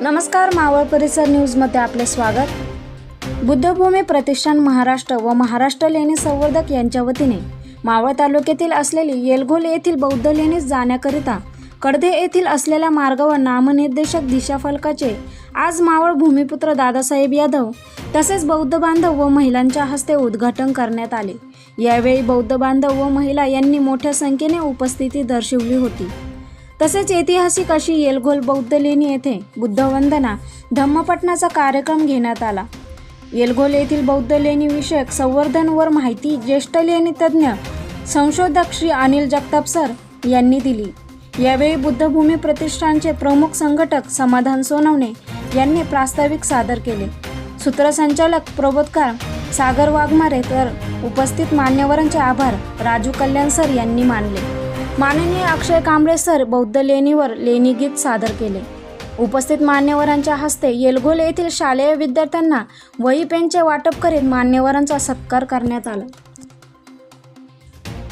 नमस्कार मावळ परिसर न्यूजमध्ये आपले स्वागत. बुद्धभूमी प्रतिष्ठान महाराष्ट्र व महाराष्ट्र लेणी संवर्धक यांच्या वतीने मावळ तालुक्यातील असलेली येलघोल येथील बौद्ध लेणीस जाण्याकरिता कडधे येथील असलेल्या मार्गावर नामनिर्देशक दिशाफलकाचे आज मावळ भूमिपुत्र दादासाहेब यादव तसेच बौद्ध बांधव व महिलांच्या हस्ते उद्घाटन करण्यात आले. यावेळी बौद्ध बांधव व महिला यांनी मोठ्या संख्येने उपस्थिती दर्शवली होती. तसेच ऐतिहासिक अशी येलघोल बौद्ध लेणी येथे बुद्धवंदना धम्मपटनाचा कार्यक्रम घेण्यात आला. येलघोल येथील बौद्ध लेणी विषयक संवर्धनवर माहिती ज्येष्ठ लेणी तज्ज्ञ संशोधक श्री अनिल जगताप सर यांनी दिली. यावेळी बुद्धभूमी प्रतिष्ठानचे प्रमुख संघटक समाधान सोनवणे यांनी प्रास्ताविक सादर केले. सूत्रसंचालक प्रबोधकार सागर वाघमारे तर उपस्थित मान्यवरांचे आभार राजू कल्याण सर यांनी मानले. माननीय अक्षय कांबळे सर बौद्ध लेणीवर लेणी गीत सादर केले. उपस्थित मान्यवरांच्या हस्ते येलगोल येथील शालेय विद्यार्थ्यांना वही पेनचे वाटप करीत मान्यवरांचा सत्कार करण्यात आला.